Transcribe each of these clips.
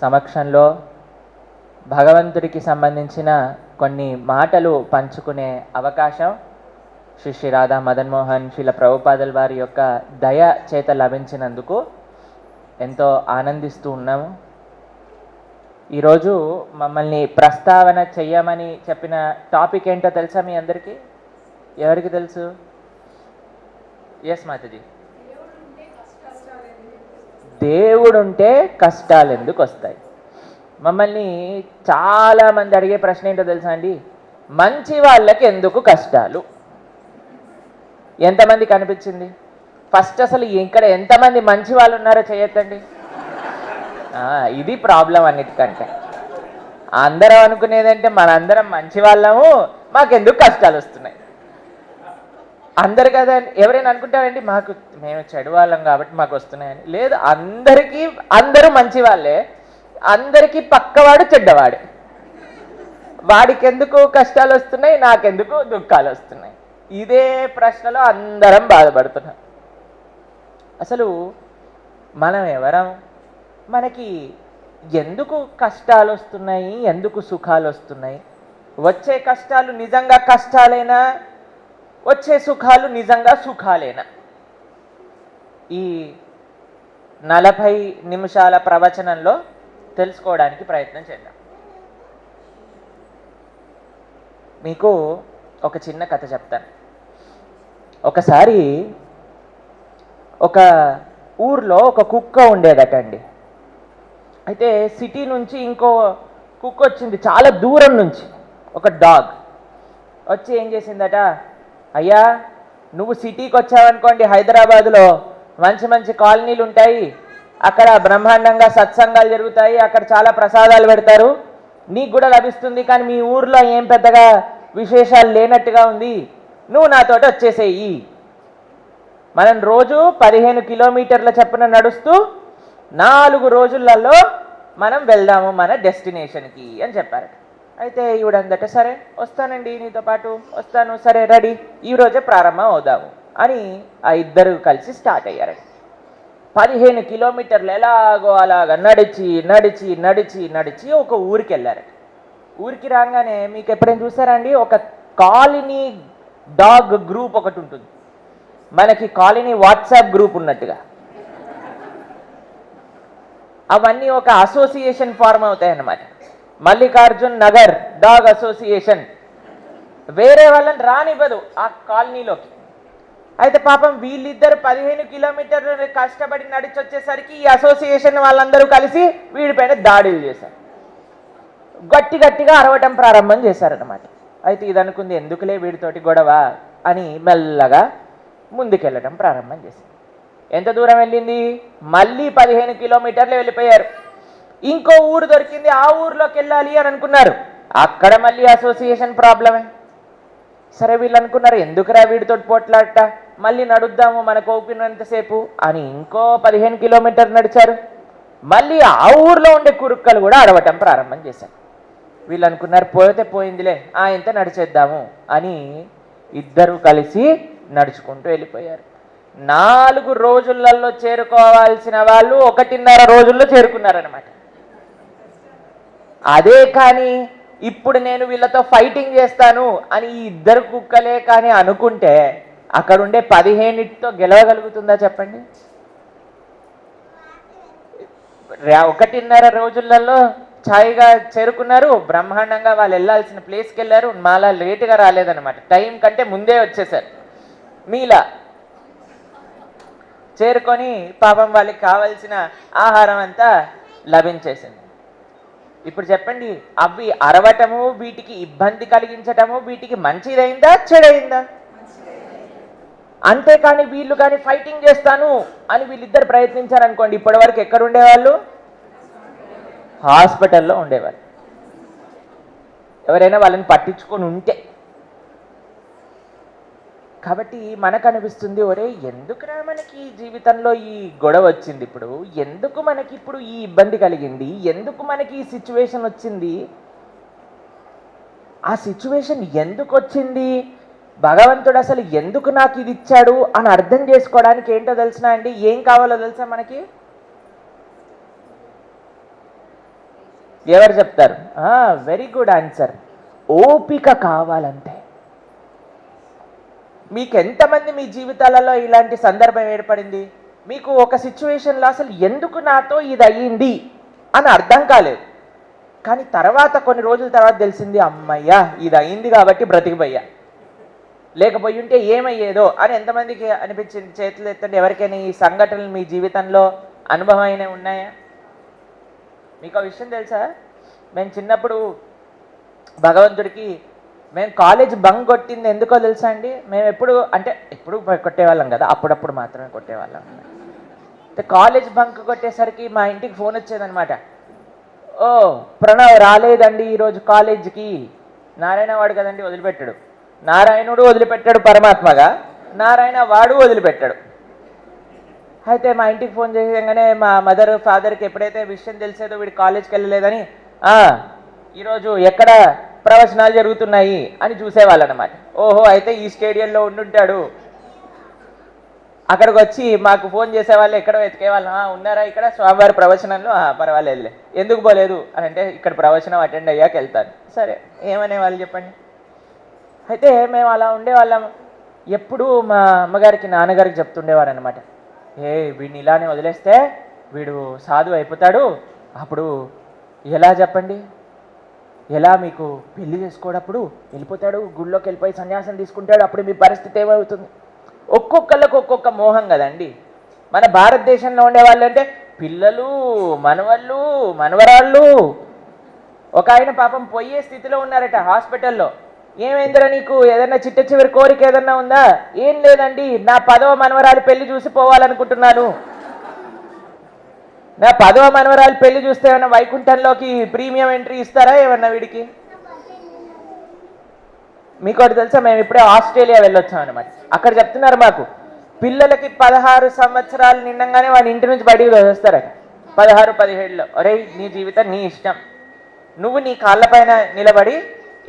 సమక్షంలో భగవంతుడికి సంబంధించిన కొన్ని మాటలు పంచుకునే అవకాశం శ్రీ శ్రీ రాధా మదన్ మోహన్ శిల ప్రభుపాదల్ వారి యొక్క దయ చేత లభించినందుకు ఎంతో ఆనందిస్తూ ఉన్నాము. ఈరోజు మమ్మల్ని ప్రస్తావన చెయ్యమని చెప్పిన టాపిక్ ఏంటో తెలుసా మీ అందరికీ? ఎవరికి తెలుసు? ఎస్ మాతజీ దేవుడు ఉంటే కష్టాలు ఎందుకు వస్తాయి మమ్మల్ని చాలామంది అడిగే ప్రశ్న ఏంటో తెలుసా అండి? మంచి వాళ్ళకి ఎందుకు కష్టాలు? ఎంతమంది కనిపించింది? ఫస్ట్ అసలు ఇక్కడ ఎంతమంది మంచి వాళ్ళు ఉన్నారో చేయొద్దండి ఇది ప్రాబ్లం అన్నిటికంటే. అందరం అనుకునేదంటే మనందరం మంచి వాళ్ళము మాకెందుకు కష్టాలు వస్తున్నాయి అందరు కదా ఎవరైనా అనుకుంటారండి మాకు మేము చెడు వాళ్ళం కాబట్టి మాకు వస్తున్నాయని. లేదు అందరికీ అందరూ మంచి వాళ్ళే. అందరికీ పక్కవాడు చెడ్డవాడే. వాడికి ఎందుకు కష్టాలు వస్తున్నాయి నాకెందుకు దుఃఖాలు వస్తున్నాయి? ఇదే ప్రశ్నలో అందరం బాధపడుతున్నాం. అసలు మనం ఎవరం? మనకి ఎందుకు కష్టాలు వస్తున్నాయి ఎందుకు సుఖాలు వస్తున్నాయి? వచ్చే కష్టాలు నిజంగా కష్టాలైనా? వచ్చే సుఖాలు నిజంగా సుఖాలేనా? ఈ నలభై నిమిషాల ప్రవచనంలో తెలుసుకోవడానికి ప్రయత్నం చేద్దాం. మీకు ఒక చిన్న కథ చెప్తాను. ఒకసారి ఒక ఊర్లో ఒక కుక్క ఉండేదటండి. అయితే సిటీ నుంచి ఇంకో కుక్క వచ్చింది చాలా దూరం నుంచి ఒక డాగ్. వచ్చి ఏం చేసిందట అయ్యా నువ్వు సిటీకి వచ్చావనుకోండి హైదరాబాదులో. మంచి మంచి కాలనీలు ఉంటాయి. అక్కడ బ్రహ్మాండంగా సత్సంగాలు జరుగుతాయి. అక్కడ చాలా ప్రసాదాలు పెడతారు. నీకు కూడా లభిస్తుంది కానీ మీ ఊర్లో ఏం పెద్దగా విశేషాలు లేనట్టుగా ఉంది. నువ్వు నాతోటి వచ్చేసేయి. మనం రోజు పదిహేను కిలోమీటర్ల చప్పున నడుస్తూ నాలుగు రోజులలో మనం వెళ్దాము మన డెస్టినేషన్కి అని చెప్పారట. అయితే ఈవిడందట సరే వస్తానండి నీతో పాటు వస్తాను. సరే రెడీ. ఈరోజే ప్రారంభం అవుదాము అని ఆ ఇద్దరు కలిసి స్టార్ట్ అయ్యారండి. పదిహేను కిలోమీటర్లు ఎలాగో అలాగ నడిచి నడిచి నడిచి నడిచి ఒక ఊరికి వెళ్ళారండి ఊరికి రాగానే మీకు ఎప్పుడైనా చూసారండి ఒక కాలనీ డాగ్ గ్రూప్ ఒకటి ఉంటుంది. మనకి కాలనీ వాట్సాప్ గ్రూప్ ఉన్నట్టుగా. అవన్నీ ఒక అసోసియేషన్ ఫార్మ్ అవుతాయి అన్నమాట మల్లికార్జున్ నగర్ డాగ్ అసోసియేషన్. వేరే వాళ్ళని రానివ్వదు ఆ కాలనీలోకి. అయితే పాపం వీళ్ళిద్దరు పదిహేను కిలోమీటర్లు కష్టపడి నడిచి వచ్చేసరికి ఈ అసోసియేషన్ వాళ్ళందరూ కలిసి వీడిపైన దాడులు చేశారు. గట్టి గట్టిగా అరవటం ప్రారంభం చేశారనమాట అయితే ఇది అనుకుంది ఎందుకులే వీడితోటి గొడవ అని మెల్లగా ముందుకెళ్ళటం ప్రారంభం చేసింది ఎంత దూరం వెళ్ళింది? మళ్ళీ పదిహేను కిలోమీటర్లు వెళ్ళిపోయారు. ఇంకో ఊరు దొరికింది ఆ ఊర్లోకి వెళ్ళాలి అని అనుకున్నారు. అక్కడ మళ్ళీ అసోసియేషన్ ప్రాబ్లమే సరే వీళ్ళు అనుకున్నారు ఎందుకురా వీడితో పోట్లాడట? మళ్ళీ నడుద్దాము మనకు ఓపినంతసేపు అని ఇంకో పదిహేను కిలోమీటర్ నడిచారు. మళ్ళీ ఆ ఊర్లో ఉండే కురుక్కలు కూడా అడవటం ప్రారంభం చేశారు. వీళ్ళు అనుకున్నారు పోతే పోయిందిలే ఆ ఇంత నడిచేద్దాము అని ఇద్దరు కలిసి నడుచుకుంటూ వెళ్ళిపోయారు. నాలుగు రోజులలో చేరుకోవాల్సిన వాళ్ళు ఒకటిన్నర రోజుల్లో చేరుకున్నారనమాట అదే కానీ ఇప్పుడు నేను వీళ్ళతో ఫైటింగ్ చేస్తాను అని ఈ ఇద్దరు కుక్కలే కానీ అనుకుంటే అక్కడ ఉండే పదిహేనిటితో గెలవగలుగుతుందా చెప్పండి? ఒకటిన్నర రోజులలో ఛాయిగా చేరుకున్నారు. బ్రహ్మాండంగా వాళ్ళు వెళ్ళాల్సిన ప్లేస్కి వెళ్ళారు. మాలా లేటుగా రాలేదన్నమాట. టైం కంటే ముందే వచ్చేసారు. మీలా చేరుకొని పాపం వాళ్ళకి కావలసిన ఆహారం అంతా లభించేసింది. ఇప్పుడు చెప్పండి అవి అరవటము వీటికి ఇబ్బంది కలిగించటము వీటికి మంచిదైందా చెడైందా? అంతేకాని వీళ్ళు కానీ ఫైటింగ్ చేస్తాను అని వీళ్ళిద్దరు ప్రయత్నించారు అనుకోండి ఇప్పటి వరకు ఎక్కడ ఉండేవాళ్ళు హాస్పిటల్లో ఉండేవాళ్ళు. ఎవరైనా వాళ్ళని పట్టించుకొని ఉంటే కాబట్టి మనకు అనిపిస్తుంది ఒరే ఎందుకురా మనకి జీవితంలో ఈ గొడవ వచ్చింది ఇప్పుడు? ఎందుకు మనకి ఇప్పుడు ఈ ఇబ్బంది కలిగింది? ఎందుకు మనకి ఈ సిచ్యువేషన్ వచ్చింది? ఆ సిచ్యువేషన్ ఎందుకు వచ్చింది? భగవంతుడు అసలు ఎందుకు నాకు ఇది ఇచ్చాడు? అని అర్థం చేసుకోవడానికి ఏంటో తెలిసినా అండి? ఏం కావాలో తెలుసా మనకి? ఎవరు చెప్తారు? వెరీ గుడ్ ఆన్సర్ ఓపిక కావాలంటే. మీకు ఎంతమంది మీ జీవితాలలో ఇలాంటి సందర్భం ఏర్పడింది? మీకు ఒక సిచ్యువేషన్లో అసలు ఎందుకు నాతో ఇది అయ్యింది అని అర్థం కాలేదు. కానీ తర్వాత కొన్ని రోజుల తర్వాత తెలిసింది అమ్మయ్యా ఇది అయింది కాబట్టి బ్రతికిపోయా. లేకపోయి ఉంటే ఏమయ్యేదో అని ఎంతమందికి అనిపించింది? చేతులు ఎత్తండి ఎవరికైనా ఈ సంఘటనలు మీ జీవితంలో అనుభవం అయినవి ఉన్నాయా? మీకు ఆ విషయం తెలుసా? మేము చిన్నప్పుడు భగవంతుడికి మేము కాలేజ్ బంక్ కొట్టింది ఎందుకో తెలుసా అండి? మేము ఎప్పుడు అంటే ఎప్పుడు కొట్టేవాళ్ళం కదా అప్పుడప్పుడు మాత్రమే కొట్టేవాళ్ళం. అయితే కాలేజ్ బంక్ కొట్టేసరికి మా ఇంటికి ఫోన్ వచ్చేదనమాట ఓ ప్రణవ్ రాలేదండి ఈరోజు కాలేజీకి. నారాయణ వాడు కదండి వదిలిపెట్టాడు. నారాయణుడు వదిలిపెట్టాడు పరమాత్మగా. నారాయణ వాడు వదిలిపెట్టాడు. అయితే మా ఇంటికి ఫోన్ చేయంగానే మా మదర్ ఫాదర్కి ఎప్పుడైతే విషయం తెలిసేదో వీడు కాలేజ్కి వెళ్ళలేదని ఈరోజు ఎక్కడ ప్రవచనాలు జరుగుతున్నాయి అని చూసేవాళ్ళు అనమాట ఓహో అయితే ఈ స్టేడియంలో ఉండుంటాడు. అక్కడికి వచ్చి మాకు ఫోన్ చేసేవాళ్ళు ఎక్కడో వెతికేవాళ్ళు. వాళ్ళం ఉన్నారా ఇక్కడ? స్వామివారి ప్రవచనంలో? పర్వాలేదులే. ఎందుకు పోలేదు? అని అంటే ఇక్కడ ప్రవచనం అటెండ్ అయ్యాక వెళ్తాను. సరే ఏమనే వాళ్ళు చెప్పండి? అయితే మేము అలా ఉండేవాళ్ళం. ఎప్పుడూ మా అమ్మగారికి నాన్నగారికి చెప్తుండేవారు అనమాట ఏ వీడిని ఇలానే వదిలేస్తే వీడు సాధు అయిపోతాడు. అప్పుడు ఎలా చెప్పండి? ఎలా మీకు పెళ్ళి చేసుకోడప్పుడు వెళ్ళిపోతాడు గుళ్ళోకి వెళ్ళిపోయి సన్యాసం తీసుకుంటాడు అప్పుడు మీ పరిస్థితి ఏమవుతుంది? ఒక్కొక్కళ్ళకు ఒక్కొక్క మోహం కదండి. మన భారతదేశంలో ఉండేవాళ్ళు అంటే పిల్లలు మనవళ్ళు మనవరాళ్ళు. ఒక ఆయన పాపం పోయే స్థితిలో ఉన్నారట హాస్పిటల్లో. ఏమైందిరా నీకు? ఏదైనా చిట్ట చివరి కోరిక ఏదన్నా ఉందా? ఏం లేదండి నా పదవ మనవరాలు పెళ్ళి చూసి పోవాలనుకుంటున్నాను. నా పదవ మనవరాలు పెళ్ళి చూస్తే ఏమైనా వైకుంఠంలోకి ప్రీమియం ఎంట్రీ ఇస్తారా ఏమన్నా వీడికి? మీకు ఒకటి తెలుసా మేము ఇప్పుడే ఆస్ట్రేలియా వెళ్ళొచ్చాం అనమాట అక్కడ చెప్తున్నారు మాకు పిల్లలకి పదహారు సంవత్సరాలు నిండంగానే వాళ్ళ ఇంటి నుంచి బయటికి వస్తారట పదహారు పదిహేడులో ఒరే నీ జీవితం నీ ఇష్టం. నువ్వు నీ కాళ్ళపైన నిలబడి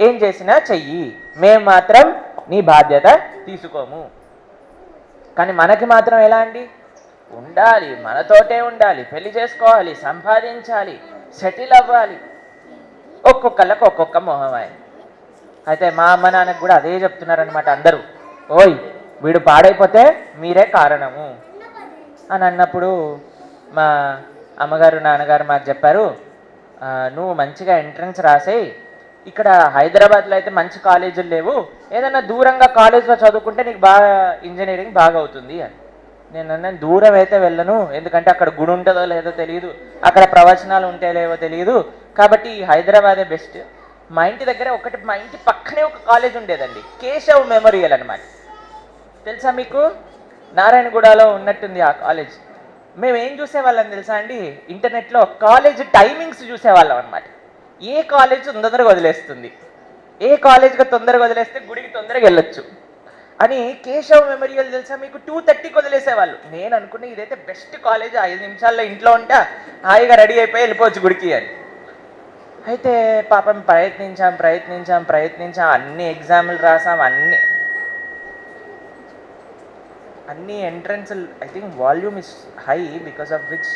ఏం చేసినా చెయ్యి. మేము మాత్రం నీ బాధ్యత తీసుకోము. కానీ మనకి మాత్రం ఎలా అండి? ఉండాలి మనతోటే ఉండాలి పెళ్ళి చేసుకోవాలి సంపాదించాలి సెటిల్ అవ్వాలి. ఒక్కొక్కళ్ళకు ఒక్కొక్క మొహం ఆయన. అయితే మా అమ్మ నాన్నకు కూడా అదే చెప్తున్నారనమాట అందరూ. ఓయ్ వీడు పాడైపోతే మీరే కారణము. అని అన్నప్పుడు మా అమ్మగారు నాన్నగారు మాకు చెప్పారు నువ్వు మంచిగా ఎంట్రన్స్ రాసేయి. ఇక్కడ హైదరాబాద్లో అయితే మంచి కాలేజీలు లేవు. ఏదైనా దూరంగా కాలేజ్లో చదువుకుంటే నీకు బాగా ఇంజనీరింగ్ బాగా అవుతుంది అని. నేను అన్నాను దూరం అయితే వెళ్ళను. ఎందుకంటే అక్కడ గుడి ఉంటుందో లేదో తెలియదు అక్కడ ప్రవచనాలు ఉంటే లేవో తెలియదు కాబట్టి హైదరాబాదే బెస్ట్. మా ఇంటి దగ్గర ఒకటి మా ఇంటి పక్కనే ఒక కాలేజ్ ఉండేదండి. కేశవ్ మెమోరియల్ అనమాట తెలుసా మీకు? నారాయణగూడలో ఉన్నట్టుంది ఆ కాలేజ్. మేము ఏం చూసేవాళ్ళం తెలుసా అండి? ఇంటర్నెట్లో కాలేజ్ టైమింగ్స్ చూసేవాళ్ళం అనమాట ఏ కాలేజ్ తొందరగా వదిలేస్తుంది? ఏ కాలేజ్గా తొందరగా వదిలేస్తే గుడికి తొందరగా వెళ్ళొచ్చు? అని కేశవ్ మెమోరియల్ తెలుసా? మీకు టూ థర్టీకి వదిలేసేవాళ్ళు. నేను అనుకున్న ఇదైతే బెస్ట్ కాలేజ్ ఐదు నిమిషాల్లో ఇంట్లో ఉంటే హాయిగా రెడీ అయిపోయి వెళ్ళిపోవచ్చు గుడికి అని. అయితే పాపం ప్రయత్నించాం ప్రయత్నించాం ప్రయత్నించాం అన్ని ఎగ్జామ్లు రాసాం అన్ని. అన్ని entrance I think volume is high because of which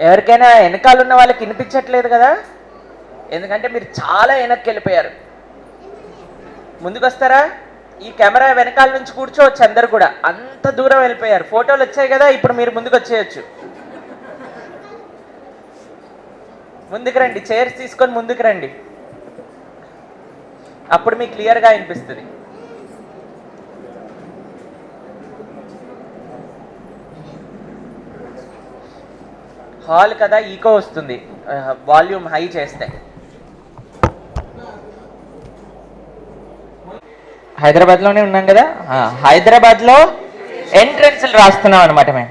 ఎవరికైనా వెనకాల ఉన్న వాళ్ళకి వినిపించట్లేదు కదా? ఎందుకంటే మీరు చాలా వెనక్కి వెళ్ళిపోయారు. ముందుకొస్తారా? ఈ కెమెరా వెనకాల నుంచి కూర్చోవచ్చు అందరు కూడా. అంత దూరం వెళ్ళిపోయారు. ఫోటోలు వచ్చాయి కదా ఇప్పుడు మీరు ముందుకు వచ్చేయచ్చు ముందుకు రండి చైర్స్ తీసుకొని ముందుకు రండి. అప్పుడు మీకు క్లియర్గా అనిపిస్తుంది. హాల్ కదా ఈకో వస్తుంది. వాల్యూమ్ హై చేస్తే. హైదరాబాద్లోనే ఉన్నాం కదా? హైదరాబాద్లో ఎంట్రన్స్లు రాస్తున్నాం అనమాట మేము.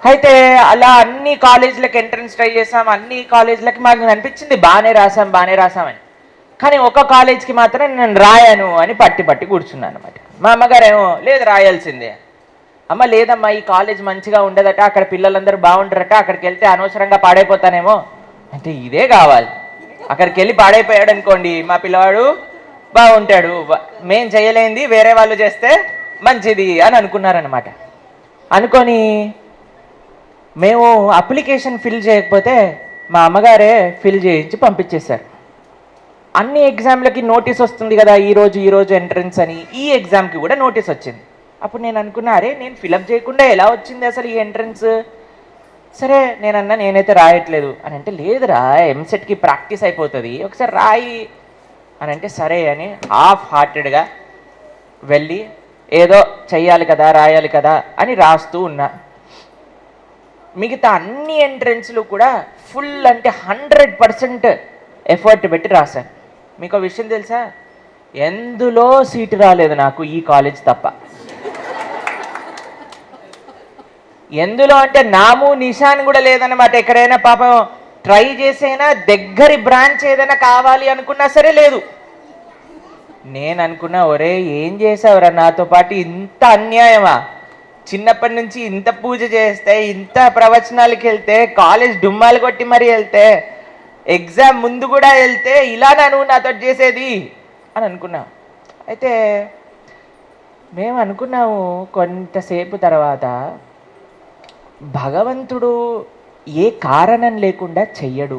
అయితే అలా అన్ని కాలేజీలకు ఎంట్రన్స్ ట్రై చేసాం అన్ని కాలేజీలకి మాకు అనిపించింది బాగానే రాసాం బాగానే రాసామని కానీ ఒక కాలేజ్కి మాత్రం నేను రాయాను అని పట్టి పట్టి కూర్చున్నాను అనమాట మా అమ్మగారు ఏమో లేదు రాయాల్సిందే. అమ్మ లేదమ్మా ఈ కాలేజ్ మంచిగా ఉండదట అక్కడ పిల్లలందరూ బాగుంటారట అక్కడికి వెళ్తే అనవసరంగా పాడైపోతానేమో. అంటే ఇదే కావాలి. అక్కడికి వెళ్ళి పాడైపోయాడు అనుకోండి మా పిల్లవాడు బాగుంటాడు మేం చేయలేంది వేరే వాళ్ళు చేస్తే మంచిది అని అనుకున్నారనమాట అనుకొని మేము అప్లికేషన్ ఫిల్ చేయకపోతే మా అమ్మగారే ఫిల్ చేయించి పంపించేశారు. అన్ని ఎగ్జామ్లకి నోటీస్ వస్తుంది కదా ఈరోజు ఈరోజు ఎంట్రన్స్ అని ఈ ఎగ్జామ్కి కూడా నోటీస్ వచ్చింది. అప్పుడు నేను అనుకున్నా అరే నేను ఫిలప్ చేయకుండా ఎలా వచ్చింది అసలు ఈ ఎంట్రన్స్? సరే నేనన్నా నేనైతే రాయట్లేదు. అని అంటే లేదురా ఎంసెట్కి ప్రాక్టీస్ అయిపోతుంది. ఒకసారి రాయి అని అంటే సరే అని హాఫ్ హార్టెడ్గా వెళ్ళి ఏదో చెయ్యాలి కదా రాయాలి కదా అని రాస్తూ ఉన్నా. మిగతా అన్ని ఎంట్రన్స్లు కూడా ఫుల్ అంటే హండ్రెడ్ పర్సెంట్ ఎఫర్ట్ పెట్టి రాశాను. మీకు ఒక విషయం తెలుసా? ఎందులో సీటు రాలేదు నాకు ఈ కాలేజ్ తప్ప. ఎందులో అంటే నాము నిషాన్ కూడా లేదన్నమాట. ఎక్కడైనా పాపం ట్రై చేసైనా దగ్గరి బ్రాంచ్ ఏదైనా కావాలి అనుకున్నా సరే లేదు. నేను అనుకున్నా ఒరే ఏం చేసావురా? నాతో పాటు ఇంత అన్యాయమా? చిన్నప్పటి నుంచి ఇంత పూజ చేస్తే ఇంత ప్రవచనాలకి వెళ్తే కాలేజ్ డుమ్మాలు కొట్టి మరీ వెళ్తే ఎగ్జామ్ ముందు కూడా వెళ్తే ఇలానా నువ్వు నాతో చేసేది? అని అనుకున్నా. అయితే మేము అనుకున్నాము కొంతసేపు తర్వాత భగవంతుడు ఏ కారణం లేకుండా చెయ్యడు.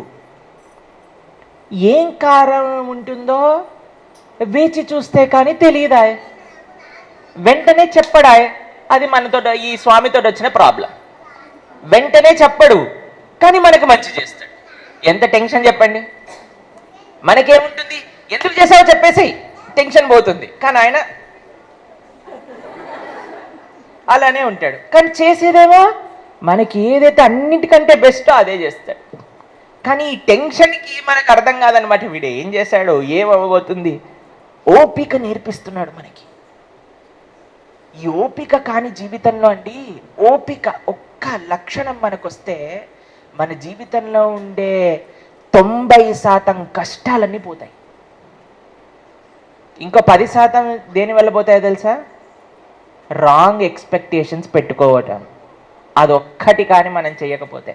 ఏం కారణం ఉంటుందో వేచి చూస్తే కానీ తెలియదా వెంటనే చెప్పడా అది మనతో ఈ స్వామితో వచ్చిన ప్రాబ్లం. వెంటనే చెప్పడు కానీ మనకు మంచి చేస్తాడు. ఎంత టెన్షన్ చెప్పండి? మనకేముంటుంది? ఎందుకు చేసావో చెప్పేసి టెన్షన్ పోతుంది. కానీ ఆయన అలానే ఉంటాడు. కానీ చేసేదేమో మనకి ఏదైతే అన్నిటికంటే బెస్టో అదే చేస్తాడు. కానీ ఈ టెన్షన్కి మనకు అర్థం కాదనమాట వీడు ఏం చేశాడో ఏమవ్వబోతుంది ఓపిక నేర్పిస్తున్నాడు మనకి. ఈ ఓపిక కాని జీవితంలో అండి ఓపిక ఒక్క లక్షణం మనకొస్తే మన జీవితంలో ఉండే తొంభై శాతం కష్టాలన్నీ పోతాయి. ఇంకో పది శాతం దేనివల్ల పోతాయో తెలుసా? రాంగ్ ఎక్స్పెక్టేషన్స్ పెట్టుకోవటం. అదొక్కటి కానీ మనం చేయకపోతే.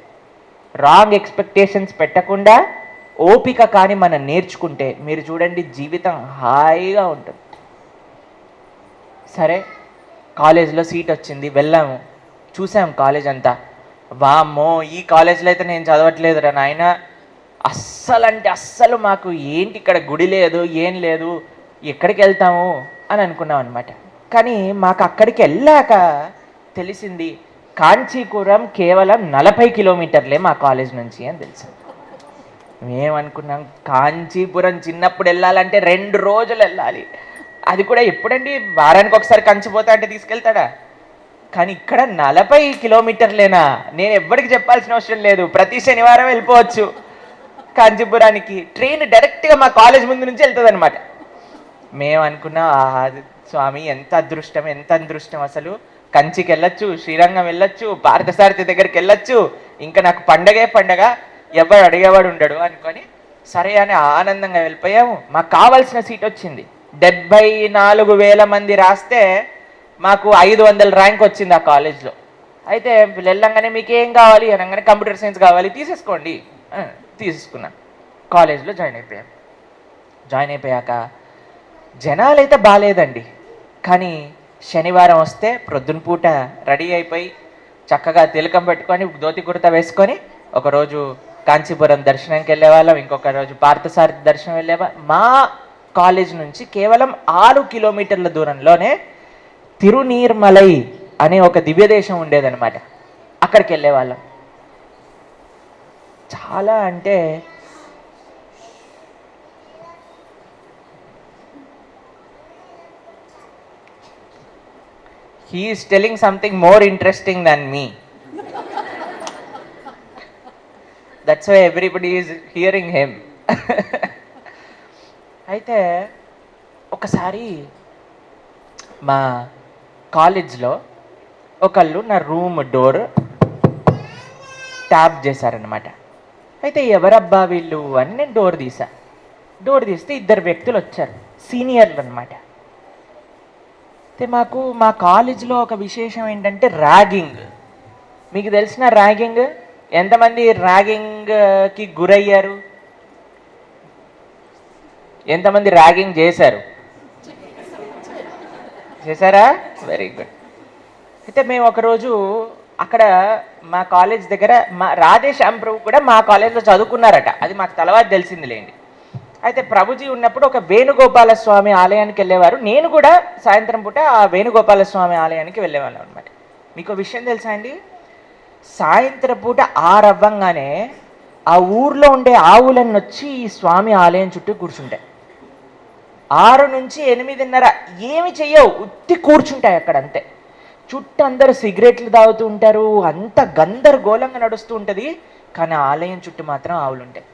రాంగ్ ఎక్స్పెక్టేషన్స్ పెట్టకుండా ఓపిక కానీ మనం నేర్చుకుంటే మీరు చూడండి జీవితం హాయిగా ఉంటుంది. సరే కాలేజ్లో సీట్ వచ్చింది వెళ్ళాము. చూసాం కాలేజ్ అంతా. వామ్మో ఈ కాలేజ్లో అయితే నేను చదవట్లేదురా నాయన. అస్సలు అంటే అస్సలు మాకు ఏంటి ఇక్కడ గుడి లేదు ఏం లేదు ఎక్కడికి వెళ్తాము అని అనుకున్నాం అనమాట కానీ మాకు అక్కడికి వెళ్ళాక తెలిసింది కాంచీపురం కేవలం నలభై కిలోమీటర్లే మా కాలేజ్ నుంచి అని తెలిసింది మేమనుకున్నాం కాంచీపురం చిన్నప్పుడు వెళ్ళాలంటే రెండు రోజులు వెళ్ళాలి. అది కూడా ఎప్పుడండి? వారానికి ఒకసారి కంచిపోతా అంటే తీసుకెళ్తాడా? కానీ ఇక్కడ నలభై కిలోమీటర్లేనా? నేను ఎవ్వరికి చెప్పాల్సిన అవసరం లేదు. ప్రతి శనివారం వెళ్ళిపోవచ్చు కాంచీపురానికి. ట్రైన్ డైరెక్ట్గా మా కాలేజ్ ముందు నుంచి వెళ్తుంది అనమాట మేము అనుకున్నాం "ఆహా, స్వామి ఎంత అదృష్టం ఎంత అదృష్టం అసలు. కంచికి వెళ్ళొచ్చు శ్రీరంగం వెళ్ళొచ్చు పార్థసారథి దగ్గరికి వెళ్ళొచ్చు ఇంకా నాకు పండగే పండగ ఎవరు అడిగేవాడు ఉండడు అనుకొని సరే అని ఆనందంగా వెళ్ళిపోయాము. మాకు కావాల్సిన సీట్ వచ్చింది. డెబ్బై నాలుగు వేల మంది రాస్తే మాకు ఐదు వందల ర్యాంక్ వచ్చింది ఆ కాలేజ్లో. అయితే వెళ్ళంగానే మీకు ఏం కావాలి? అనగానే కంప్యూటర్ సైన్స్ కావాలి. తీసేసుకోండి. తీసేసుకున్నాను కాలేజ్లో జాయిన్ అయిపోయాను జాయిన్ అయిపోయాక జనాలు అయితే బాగాలేదండి. కానీ శనివారం వస్తే ప్రొద్దున పూట రెడీ అయిపోయి చక్కగా తిలకం పెట్టుకొని ధోతి కుర్త వేసుకొని ఒకరోజు కాంచీపురం దర్శనంకి వెళ్ళేవాళ్ళం. ఇంకొక రోజు పార్థసారథి దర్శనం వెళ్ళేవా మా కాలేజ్ నుంచి కేవలం ఆరు కిలోమీటర్ల దూరంలోనే తిరునీర్మలై అనే ఒక దివ్యదేశం ఉండేదన్నమాట. అక్కడికి వెళ్ళేవాళ్ళం. చాలా అంటే he is telling something more interesting than me that's why everybody is hearing him అయితే ఒకసారి మా కాలేజ్లో ఒకళ్ళు నా రూమ్ డోర్ ట్యాప్ చేశారనమాట అయితే ఎవరబ్బా వీళ్ళు అని నేను డోర్ తీసా. డోర్ తీస్తే ఇద్దరు వ్యక్తులు వచ్చారు. సీనియర్లు అనమాట అయితే మాకు మా కాలేజీలో ఒక విశేషం ఏంటంటే ర్యాగింగ్. మీకు తెలిసిన ర్యాగింగ్? ఎంతమంది ర్యాగింగ్కి గురయ్యారు? ఎంతమంది ర్యాగింగ్ చేశారు? చేశారా? వెరీ గుడ్ అయితే మేము ఒకరోజు అక్కడ మా కాలేజ్ దగ్గర మా రాధే శ్యాంప్రభు కూడా మా కాలేజ్లో చదువుకున్నారట. అది మాకు తర్వాత తెలిసిందిలేండి. అయితే ప్రభుజీ ఉన్నప్పుడు ఒక వేణుగోపాల స్వామి ఆలయానికి వెళ్ళేవారు. నేను కూడా సాయంత్రం పూట ఆ వేణుగోపాల స్వామి ఆలయానికి వెళ్ళేవాళ్ళం అనమాట మీకు విషయం తెలుసా అండి? సాయంత్రం పూట ఆరవ్వంగానే ఆ ఊర్లో ఉండే ఆవులన్నీ వచ్చి ఈ స్వామి ఆలయం చుట్టూ కూర్చుంటాయి. ఆరు నుంచి ఎనిమిదిన్నర ఏమి చెయ్యవు ఉత్తి కూర్చుంటాయి అక్కడ అంతే. చుట్టూ అందరూ సిగరెట్లు తాగుతూ ఉంటారు అంత గందరగోళంగా నడుస్తూ ఉంటుంది. కానీ ఆలయం చుట్టూ మాత్రం ఆవులు ఉంటాయి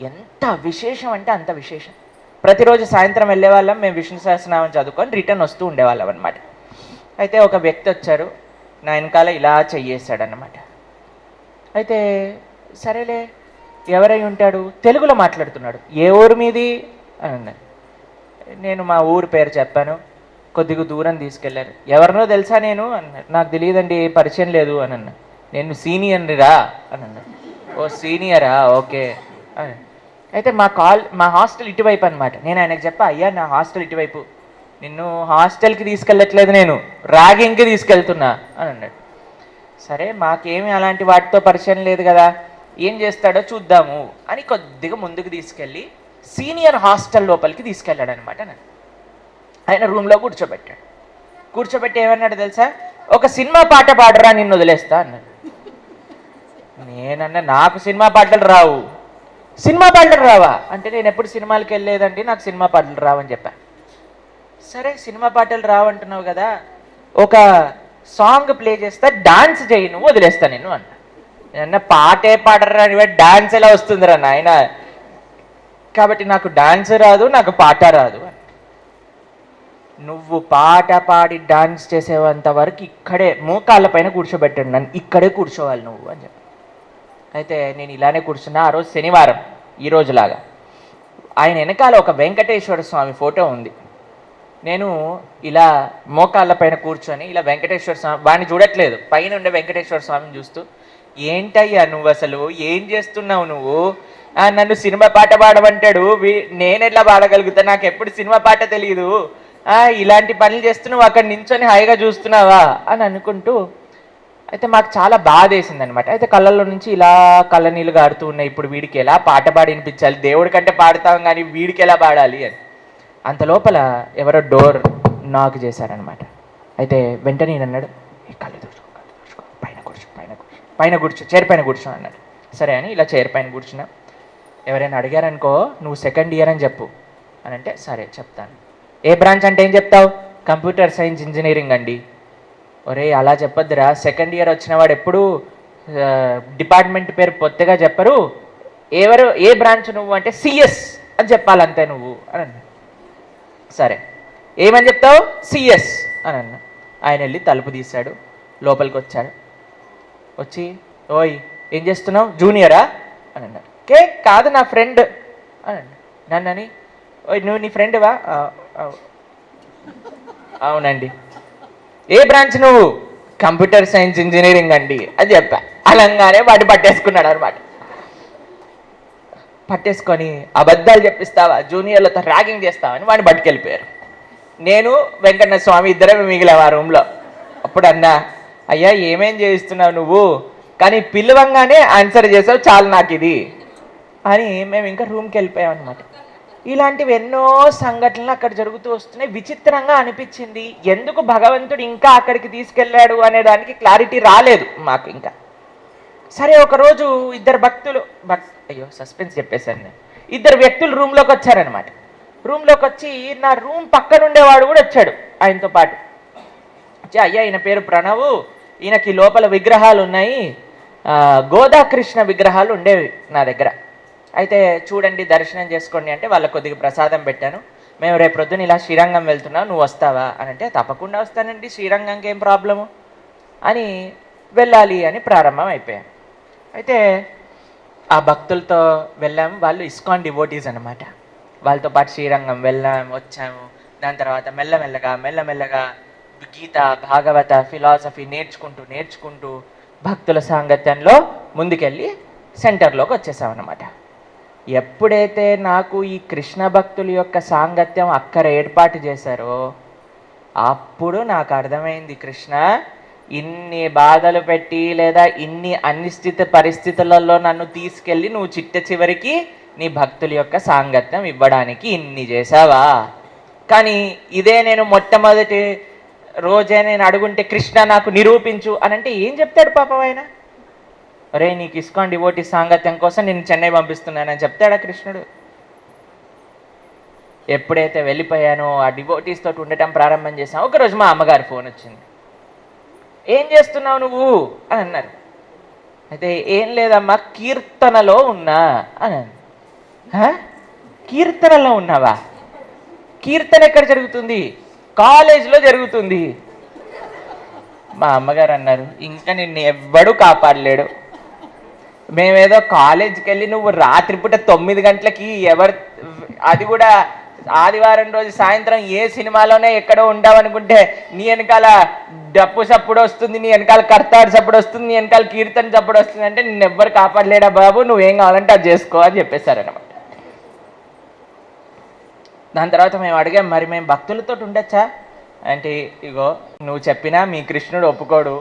ఎంత విశేషం అంటే అంత విశేషం. ప్రతిరోజు సాయంత్రం వెళ్ళేవాళ్ళం మేము విష్ణు సహస్రనామం చదువుకొని రిటర్న్ వస్తూ ఉండేవాళ్ళం అనమాట అయితే ఒక వ్యక్తి వచ్చారు నా వెనకాల ఇలా చెయ్యేశాడనమాట అయితే సరేలే ఎవరై ఉంటాడు? తెలుగులో మాట్లాడుతున్నాడు. ఏ ఊరు మీది? అని నేను మా ఊరు పేరు చెప్పాను కొద్దిగా దూరం తీసుకెళ్ళారు. ఎవరినో తెలుసా నేను? అన్నాడు. నాకు తెలియదండి పరిచయం లేదు అని అన్నా నేను సీనియర్ని రా అని అన్నా ఓ సీనియరా? ఓకే. అయితే మా కాల్ మా హాస్టల్ ఇటువైపు అనమాట నేను ఆయనకు చెప్పా అయ్యా నా హాస్టల్ ఇటువైపు. నిన్ను హాస్టల్కి తీసుకెళ్ళట్లేదు నేను. ర్యాగింగ్కి తీసుకెళ్తున్నా. అని అన్నాడు. సరే మాకేమి అలాంటి వాటితో పరిచయం లేదు కదా. ఏం చేస్తాడో చూద్దాము. అని కొద్దిగా ముందుకు తీసుకెళ్ళి సీనియర్ హాస్టల్ లోపలికి తీసుకెళ్ళాడు అనమాట నన్ను. ఆయన రూమ్లో కూర్చోబెట్టాడు. కూర్చోబెట్టి ఏమన్నాడు తెలుసా? ఒక సినిమా పాట పాడరా నిన్ను వదిలేస్తా అన్నాడు. నేనన్నా నాకు సినిమా పాటలు రావు. సినిమా పాటలు రావా? అంటే నేను ఎప్పుడు సినిమాలకి వెళ్ళలేదండి నాకు సినిమా పాటలు రావని చెప్పా. సరే సినిమా పాటలు రావంటున్నావు కదా ఒక సాంగ్ ప్లే చేస్తా డాన్స్ చేయి నువ్వు వదిలేస్తా నేను అన్న. అన్న పాటే పాడరా డాన్స్ ఎలా వస్తుందిరా నాయన? కాబట్టి నాకు డాన్స్ రాదు నాకు పాట రాదు నువ్వు పాట పాడి డాన్స్ చేసేంత వరకు ఇక్కడే మోకాళ్ళ పైన కూర్చోబెట్టండి నన్ను ఇక్కడే కూర్చోవాలి నువ్వు అని చెప్పి. అయితే నేను ఇలానే కూర్చున్నా ఆ రోజు శనివారం ఈ రోజులాగా. ఆయన వెనకాల ఒక వెంకటేశ్వర స్వామి ఫోటో ఉంది. నేను ఇలా మోకాళ్ళ పైన కూర్చొని ఇలా వెంకటేశ్వర స్వామి వాడిని చూడట్లేదు. పైన ఉండే వెంకటేశ్వర స్వామిని చూస్తూ ఏంటయ్యా నువ్వు అసలు? ఏం చేస్తున్నావు నువ్వు? నన్ను సినిమా పాట పాడమంటాడు. నేను ఎట్లా పాడగలుగుతా? నాకు ఎప్పుడు సినిమా పాట తెలియదు ఇలాంటి పనులు చేస్తున్నావు అక్కడ నించొని హాయిగా చూస్తున్నావా? అని అనుకుంటూ అయితే మాకు చాలా బాధ వేసింది అనమాట అయితే కళ్ళల్లో నుంచి ఇలా కళ్ళ నీళ్ళు గారుతూ ఉన్నాయి. ఇప్పుడు వీడికి ఎలా పాట పాడి వినిపించాలి దేవుడి కంటే పాడతాం కానీ వీడికి ఎలా పాడాలి అని. అంత లోపల ఎవరో డోర్ నాక్ చేశారనమాట అయితే వెంటనే అన్నాడు కళ్ళు తుడుచుకో కళ్ళు తుడుచుకో పైన కూర్చో పైన కూర్చో పైన కూర్చో చైర్ పైన కూర్చో అన్నాడు. సరే అని ఇలా చైర్ పైన కూర్చున్నా ఎవరైనా అడిగారనుకో నువ్వు సెకండ్ ఇయర్ అని చెప్పు అని అంటే సరే చెప్తాను. ఏ బ్రాంచ్ అంటే ఏం చెప్తావు? కంప్యూటర్ సైన్స్ ఇంజనీరింగ్ అండి. ఒరే అలా చెప్పొద్దురా. సెకండ్ ఇయర్ వచ్చిన వాడు ఎప్పుడు డిపార్ట్మెంట్ పేరు పొత్తుగా చెప్పరు. ఎవరు ఏ బ్రాంచ్ నువ్వు అంటే సిఎస్ అని చెప్పాలంతే నువ్వు అని అన్న. సరే. ఏమని చెప్తావు? సిఎస్ అని అన్న. ఆయన వెళ్ళి తలుపు తీశాడు. లోపలికి వచ్చాడు. వచ్చి ఓయ్ ఏం చేస్తున్నావు? జూనియరా అని అన్నాడు కే కాదు నా ఫ్రెండ్ అని అన్నాడు నన్నని ఓయ్ నువ్వు నీ ఫ్రెండ్వా అవునండి. ఏ బ్రాంచ్ నువ్వు? కంప్యూటర్ సైన్స్ ఇంజనీరింగ్ అండి అని చెప్పా. అలంగానే వాటి పట్టేసుకున్నాడు అనమాట పట్టేసుకొని అబద్ధాలు చెప్పిస్తావా? జూనియర్లతో ర్యాగింగ్ చేస్తావని వాడిని పట్టుకెళ్ళిపోయారు. నేను వెంకన్న స్వామి ఇద్దరే మిగిలాం ఆ రూమ్లో. అప్పుడు అన్నా అయ్యా ఏమేం చేయిస్తున్నావు నువ్వు? కానీ పిలవంగానే ఆన్సర్ చేసావు చాలు నాకు ఇది అని మేము ఇంకా రూమ్కి వెళ్ళిపోయాం అనమాట ఇలాంటివి ఎన్నో సంఘటనలు అక్కడ జరుగుతూ వస్తున్నాయి. విచిత్రంగా అనిపించింది. ఎందుకు భగవంతుడు ఇంకా అక్కడికి తీసుకెళ్ళాడు అనే దానికి క్లారిటీ రాలేదు మాకు ఇంకా. సరే ఒకరోజు ఇద్దరు భక్తులు భక్ అయ్యో సస్పెన్స్ చెప్పేశాను నేను. ఇద్దరు వ్యక్తులు రూమ్లోకి వచ్చారనమాట రూమ్లోకి వచ్చి నా రూమ్ పక్కనుండేవాడు కూడా వచ్చాడు ఆయనతో పాటు. వచ్చి అయ్యా ఈయన పేరు ప్రణవ్. ఈయనకి లోపల విగ్రహాలు ఉన్నాయి. గోదాకృష్ణ విగ్రహాలు ఉండేవి నా దగ్గర. అయితే చూడండి దర్శనం చేసుకోండి అంటే వాళ్ళకి కొద్దిగా ప్రసాదం పెట్టాను. మేము రేపు పొద్దున ఇలా శ్రీరంగం వెళ్తున్నావు నువ్వు వస్తావా? అని అంటే తప్పకుండా వస్తానండి శ్రీరంగంకి ఏం ప్రాబ్లము అని వెళ్ళాలి అని ప్రారంభం అయిపోయాం. అయితే ఆ భక్తులతో వెళ్ళాము వాళ్ళు ఇస్కాన్ డివోటీస్ అనమాట వాళ్ళతో పాటు శ్రీరంగం వెళ్ళాము వచ్చాము. దాని తర్వాత మెల్లమెల్లగా మెల్లమెల్లగా గీత భాగవత ఫిలాసఫీ నేర్చుకుంటూ నేర్చుకుంటూ భక్తుల సాంగత్యంలో ముందుకెళ్ళి సెంటర్లోకి వచ్చేసామన్నమాట. ఎప్పుడైతే నాకు ఈ కృష్ణ భక్తుల యొక్క సాంగత్యం అక్కర ఏర్పాటు చేశారో అప్పుడు నాకు అర్థమైంది కృష్ణ ఇన్ని బాధలు పెట్టి లేదా ఇన్ని అనిశ్చిత పరిస్థితులలో నన్ను తీసుకెళ్ళి నువ్వు చిట్ట చివరికి నీ భక్తుల యొక్క సాంగత్యం ఇవ్వడానికి ఇన్ని చేసావా కానీ ఇదే నేను మొట్టమొదటి రోజే నేను అడుగుంటే కృష్ణ నాకు నిరూపించు అని అంటే ఏం చెప్తాడు పాపం ఆయన? అరే నీకు ఇస్కాన్ డివోటీ సాంగత్యం కోసం నేను చెన్నై పంపిస్తున్నానని చెప్తాడా కృష్ణుడు? ఎప్పుడైతే వెళ్ళిపోయానో ఆ డివోటీస్ తోటి ఉండటం ప్రారంభం చేశాను ఒకరోజు మా అమ్మగారు ఫోన్ వచ్చింది. ఏం చేస్తున్నావు నువ్వు? అని అన్నారు. అయితే ఏం లేదమ్మా కీర్తనలో ఉన్నా అని కీర్తనలో ఉన్నావా? కీర్తన ఎక్కడ జరుగుతుంది? కాలేజీలో జరుగుతుంది. మా అమ్మగారు అన్నారు. ఇంకా నిన్ను ఎవ్వడు కాపాడలేడు. మేమేదో కాలేజీకి వెళ్ళి నువ్వు రాత్రిపూట తొమ్మిది గంటలకి ఎవరు అది కూడా ఆదివారం రోజు సాయంత్రం ఏ సినిమాలోనే ఎక్కడో ఉండావనుకుంటే నీ వెనకాల డప్పు సప్పుడు వస్తుంది నీ వెనకాల కర్తాడు సప్పుడు వస్తుంది నీ వెనకాల కీర్తన సప్పుడు వస్తుంది అంటే నిన్ను ఎవ్వరు కాపాడలేడా బాబు? నువ్వేం కావాలంటే అది చేసుకో అని చెప్పేశారనమాట దాని తర్వాత మేము అడిగాం మరి మేము భక్తులతో ఉండొచ్చా? అంటే ఇగో నువ్వు చెప్పినా మీ కృష్ణుడు ఒప్పుకోడు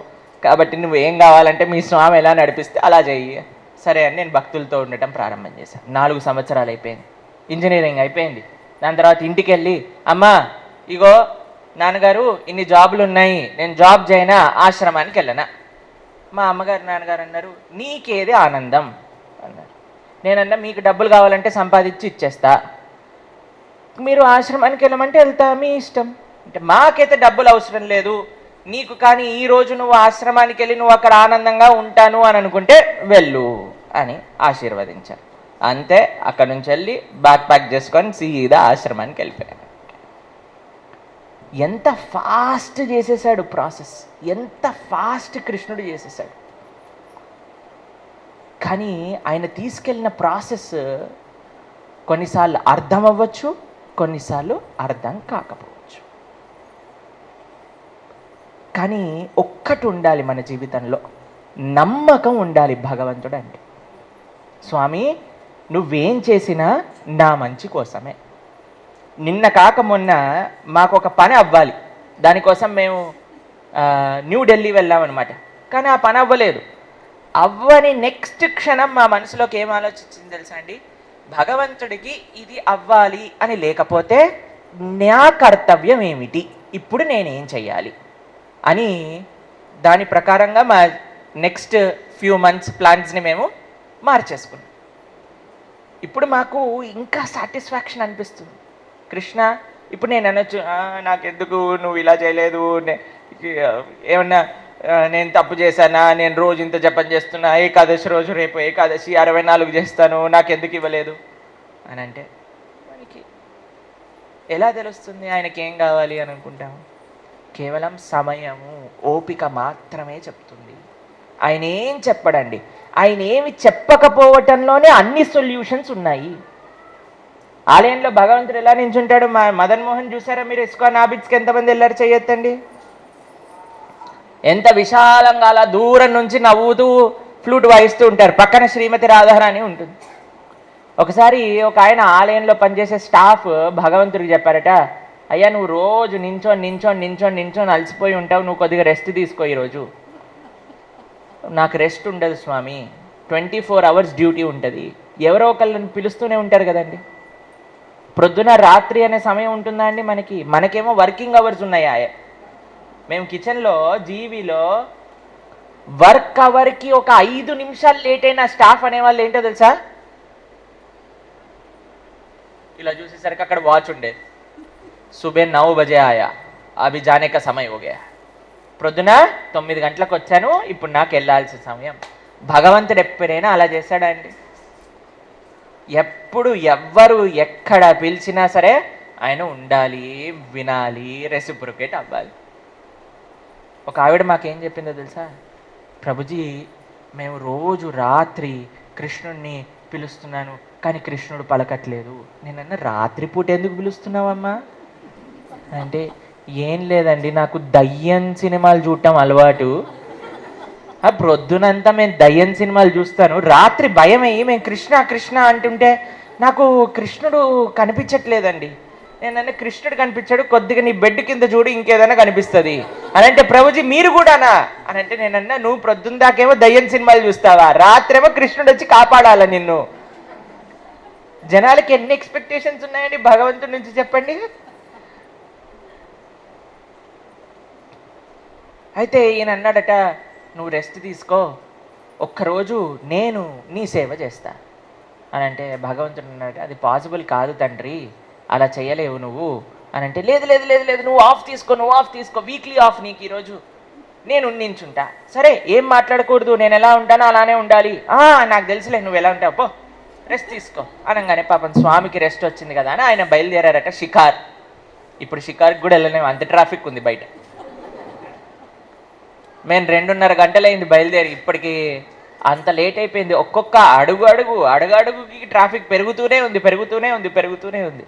కాబట్టి నువ్వు ఏం కావాలంటే మీ స్వామి ఎలా నడిపిస్తే అలా చెయ్యి. సరే అని నేను భక్తులతో ఉండటం ప్రారంభం చేశాను. నాలుగు సంవత్సరాలు అయిపోయింది. ఇంజనీరింగ్ అయిపోయింది. దాని తర్వాత ఇంటికి వెళ్ళి అమ్మా ఇగో నాన్నగారు ఇన్ని జాబులు ఉన్నాయి నేను జాబ్ చేయనా ఆశ్రమానికి వెళ్ళనా? మా అమ్మగారు నాన్నగారు అన్నారు నీకేది ఆనందం? అన్నారు. నేనన్నా మీకు డబ్బులు కావాలంటే సంపాదించి ఇచ్చేస్తా. మీరు ఆశ్రమానికి వెళ్ళమంటే వెళ్తా మీ ఇష్టం. అంటే మాకైతే డబ్బులు అవసరం లేదు. నీకు కానీ ఈ రోజు నువ్వు ఆశ్రమానికి వెళ్ళి నువ్వు అక్కడ ఆనందంగా ఉంటాను అని అనుకుంటే వెళ్ళు అని ఆశీర్వదించారు. అంతే అక్కడ నుంచి వెళ్ళి బ్యాక్ ప్యాక్ చేసుకొని సీదా ఆశ్రమానికి వెళ్ళిపోయాను ఎంత ఫాస్ట్ చేసేసాడు ప్రాసెస్ ఎంత ఫాస్ట్ కృష్ణుడు చేసేసాడు. కానీ ఆయన తీసుకెళ్ళిన ప్రాసెస్ కొన్నిసార్లు అర్థం అవ్వచ్చు కొన్నిసార్లు అర్థం కాకపోవచ్చు. కానీ ఒక్కటి ఉండాలి మన జీవితంలో. నమ్మకం ఉండాలి భగవంతుడు అంటే స్వామి నువ్వేం చేసినా నా మంచి కోసమే. నిన్న కాక మొన్న మాకు ఒక పని అవ్వాలి. దానికోసం మేము న్యూఢిల్లీ వెళ్ళామన్నమాట. కానీ ఆ పని అవ్వలేదు. అవ్వని నెక్స్ట్ క్షణం మా మనసులోకి ఏం ఆలోచించింది తెలుసా అండి? భగవంతుడికి ఇది అవ్వాలి అని లేకపోతే నా కర్తవ్యం ఏమిటి? ఇప్పుడు నేనేం చెయ్యాలి? అని దాని ప్రకారంగా మా నెక్స్ట్ ఫ్యూ మంత్స్ ప్లాన్స్ని మేము మార్చేసుకున్నాం. ఇప్పుడు మాకు ఇంకా సాటిస్ఫాక్షన్ అనిపిస్తుంది. కృష్ణ ఇప్పుడు నేను అనొచ్చు నాకెందుకు? నువ్వు ఇలా చేయలేదు. ఏమన్నా నేను తప్పు చేశానా? నేను రోజు ఇంత జపం చేస్తున్నా. ఏకాదశి రోజు రేపు ఏకాదశి అరవై నాలుగు చేస్తాను. నాకెందుకు ఇవ్వలేదు? అని అంటే మనకి ఎలా తెలుస్తుంది? ఆయనకి ఏం కావాలి? అని అనుకుంటాము. కేవలం సమయము ఓపిక మాత్రమే చెప్తుంది. ఆయన ఏం చెప్పడండి? ఆయన ఏమి చెప్పకపోవటంలోనే అన్ని సొల్యూషన్స్ ఉన్నాయి. ఆలయంలో భగవంతుడు ఎలా నించుంటాడు? మా మదన్ మోహన్ చూసారా మీరు? ఇస్కాన్ ఆబిట్స్కి ఎంతమంది వెళ్ళారు చేయొద్దండి? ఎంత విశాలంగా అలా దూరం నుంచి నవ్వుతూ ఫ్లూట్ వాయిస్తూ ఉంటారు. పక్కన శ్రీమతి రాధారాణి ఉంటుంది. ఒకసారి ఒక ఆయన ఆలయంలో పనిచేసే స్టాఫ్ భగవంతుడికి చెప్పారట అయ్యా నువ్వు రోజు నించొని నించొని నించొని నించొని అలసిపోయి ఉంటావు. నువ్వు కొద్దిగా రెస్ట్ తీసుకో ఈరోజు. నాకు రెస్ట్ ఉండదు స్వామి. ట్వంటీ ఫోర్ అవర్స్ డ్యూటీ ఉంటుంది. ఎవరో ఒకళ్ళని పిలుస్తూనే ఉంటారు కదండి. ప్రొద్దున రాత్రి అనే సమయం ఉంటుందా అండి మనకి? మనకేమో వర్కింగ్ అవర్స్ ఉన్నాయా మేము కిచెన్లో జీవీలో వర్క్ అవర్కి ఒక ఐదు నిమిషాలు లేట్ అయిన స్టాఫ్ అనేవాళ్ళు ఏంటో తెలుసా? ఇలా చూసేసరికి అక్కడ వాచ్ ఉండేది. సుబే నౌ బజే ఆయా అవి జానేక సమయం హో ప్రొద్దున తొమ్మిది గంటలకు వచ్చాను ఇప్పుడు నాకు వెళ్ళాల్సిన సమయం భగవంతుడు ఎప్పుడైనా అలా చేశాడండి ఎప్పుడు ఎవ్వరు ఎక్కడ పిలిచినా సరే ఆయన ఉండాలి వినాలి రెసిప్రికేట్ అవ్వాలి ఒక ఆవిడ మాకేం చెప్పిందో తెలుసా? ప్రభుజీ మేము రోజు రాత్రి కృష్ణుడిని పిలుస్తున్నాను కానీ కృష్ణుడు పలకట్లేదు. నేనన్న రాత్రిపూట ఎందుకు పిలుస్తున్నావమ్మా? అంటే ఏం లేదండి నాకు దయ్యం సినిమాలు చూడటం అలవాటు. ఆ ప్రొద్దునంతా మేము దయ్యం సినిమాలు చూస్తాను. రాత్రి భయం అయ్యి మేము కృష్ణ కృష్ణ అంటుంటే నాకు కృష్ణుడు కనిపించట్లేదండి. నేనన్నా కృష్ణుడు కనిపించాడు కొద్దిగా నీ బెడ్ కింద చూడు ఇంకేదైనా కనిపిస్తుంది. అని అంటే ప్రభుజీ మీరు కూడానా? అని అంటే నేనన్నా నువ్వు ప్రొద్దున దాకేమో దయ్యం సినిమాలు చూస్తావా? రాత్రేమో కృష్ణుడు వచ్చి కాపాడాల నిన్ను? జనాలకి ఎన్ని ఎక్స్పెక్టేషన్స్ ఉన్నాయండి? భగవంతుడి నుంచి చెప్పండి. అయితే ఈయన అన్నాడట నువ్వు రెస్ట్ తీసుకో. ఒక్కరోజు నేను నీ సేవ చేస్తా. అని అంటే భగవంతుడు అన్నాడు అది పాసిబుల్ కాదు తండ్రి. అలా చేయలేవు నువ్వు. అని అంటే లేదు లేదు లేదు లేదు నువ్వు ఆఫ్ తీసుకో నువ్వు ఆఫ్ తీసుకో. వీక్లీ ఆఫ్ నీకు ఈరోజు. నేను ఉండించుంటా. సరే ఏం మాట్లాడకూడదు. నేను ఎలా ఉంటానో అలానే ఉండాలి. నాకు తెలుసులే నువ్వు ఎలా ఉంటావు పో. రెస్ట్ తీసుకో. అనగానే పాపం స్వామికి రెస్ట్ వచ్చింది కదా అని ఆయన బయలుదేరారట షికార్. ఇప్పుడు షికార్కి కూడా వెళ్ళలేము అంత ట్రాఫిక్ ఉంది బయట. మేము రెండున్నర గంటలైంది బయలుదేరి ఇప్పటికి అంత లేట్ అయిపోయింది. ఒక్కొక్క అడుగు అడుగు అడుగు అడుగుకి ట్రాఫిక్ పెరుగుతూనే ఉంది పెరుగుతూనే ఉంది పెరుగుతూనే ఉంది.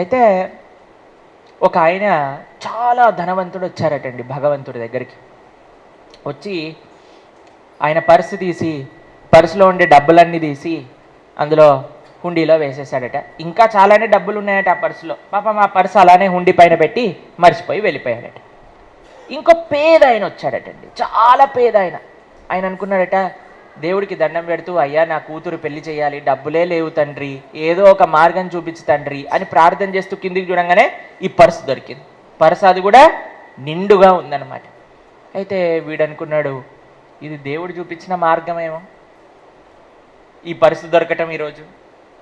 అయితే ఒక ఆయన చాలా ధనవంతుడు వచ్చారటండి భగవంతుడి దగ్గరికి. వచ్చి ఆయన పర్సు తీసి పర్సులో ఉండే డబ్బులన్నీ తీసి అందులో హుండీలో వేసేసాడట ఇంకా చాలానే డబ్బులు ఉన్నాయట ఆ పర్సులో. పాపం ఆ పర్సు అలానే హుండీ పైన పెట్టి మర్చిపోయి వెళ్ళిపోయాడట. ఇంకో పేద ఆయన వచ్చాడటండి. చాలా పేద ఆయన ఆయన అనుకున్నాడట దేవుడికి దండం పెడుతూ అయ్యా నా కూతురు పెళ్ళి చేయాలి డబ్బులే లేవు తండ్రి ఏదో ఒక మార్గం చూపించు తండ్రి అని ప్రార్థన చేస్తూ కిందికి చూడంగానే ఈ పర్సు దొరికింది. పర్సు అది కూడా నిండుగా ఉందన్నమాట. అయితే వీడు అనుకున్నాడు ఇది దేవుడు చూపించిన మార్గమేమో? ఈ పర్సు దొరకటం ఈరోజు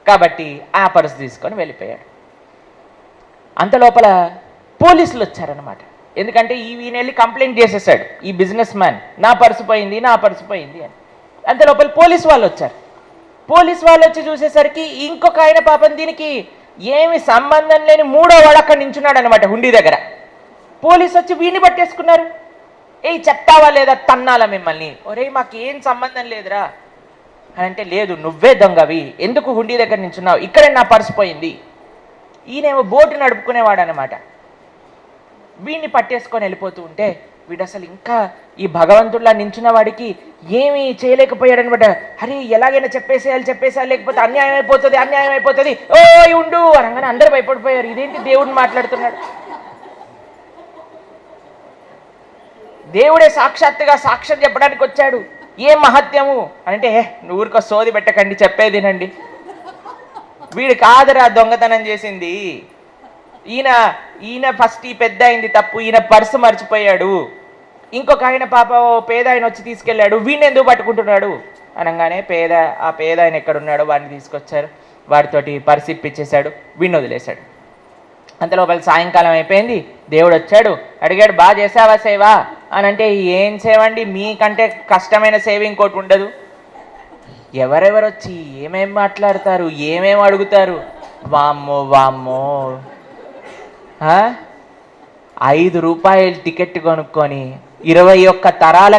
కాబట్టి ఆ పర్సు తీసుకొని వెళ్ళిపోయాడు. అంత లోపల పోలీసులు వచ్చారనమాట ఎందుకంటే ఈ ఈయన వెళ్ళి కంప్లైంట్ చేసేసాడు. ఈ బిజినెస్ మ్యాన్ నా పర్సు పోయింది నా పర్సు పోయింది అని. అంత లోపల పోలీస్ వాళ్ళు వచ్చారు. పోలీస్ వాళ్ళు వచ్చి చూసేసరికి ఇంకొక ఆయన పాపం దీనికి ఏమి సంబంధం లేని మూడో వాడు అక్కడ నించున్నాడు అనమాట హుండీ దగ్గర. పోలీస్ వచ్చి వీడిని పట్టేసుకున్నారు. ఏ చెప్తావా లేదా తన్నాలా మిమ్మల్ని? ఒరే మాకేం సంబంధం లేదురా. అని అంటే లేదు నువ్వే దొంగవి. ఎందుకు హుండీ దగ్గర నించున్నావు? ఇక్కడే నా పర్సు పోయింది. ఈయనేమో బోటు నడుపుకునేవాడు అనమాట వీడిని పట్టేసుకొని వెళ్ళిపోతూ ఉంటే వీడు అసలు ఇంకా ఈ భగవంతుడిలా నించున్న వాడికి ఏమీ చేయలేకపోయాడు అనమాట అరే ఎలాగైనా చెప్పేసేయాలి చెప్పేసేయాలి లేకపోతే అన్యాయం అయిపోతుంది అన్యాయం అయిపోతుంది. ఓ ఉండు అనగానే అందరూ భయపడిపోయారు. ఇదేంటి దేవుడిని మాట్లాడుతున్నాడు? దేవుడే సాక్షాత్తుగా సాక్ష్యం చెప్పడానికి వచ్చాడు. ఏం మహత్యము? అంటే "ఏ, ఊరికో సోది పెట్టకండి చెప్పేదినండి వీడు కాదురా దొంగతనం చేసింది. ఈయన ఈయన ఫస్ట్ ఈ పెద్ద అయింది తప్పు ఈయన పర్సు మర్చిపోయాడు. ఇంకొక ఆయన పాప ఓ పేద ఆయన వచ్చి తీసుకెళ్ళాడు. వీడిని ఎందుకు పట్టుకుంటున్నాడు? అనగానే పేద ఆ పేద ఆయన ఎక్కడున్నాడో వాడిని తీసుకొచ్చారు. వాడితోటి పర్సు ఇప్పించేశాడు వీడిని వదిలేశాడు. అంతలోపల సాయంకాలం అయిపోయింది. దేవుడు వచ్చాడు. అడిగాడు బాగా చేసావా సేవా? అని అంటే ఏం సేవండి? మీకంటే కష్టమైన సేవ ఇంకోటి ఉండదు. ఎవరెవరు వచ్చి ఏమేం మాట్లాడతారు ఏమేం అడుగుతారు? వామ్మో వామ్మో. ఐదు రూపాయలు టికెట్ కొనుక్కొని ఇరవై ఒక్క తరాలకు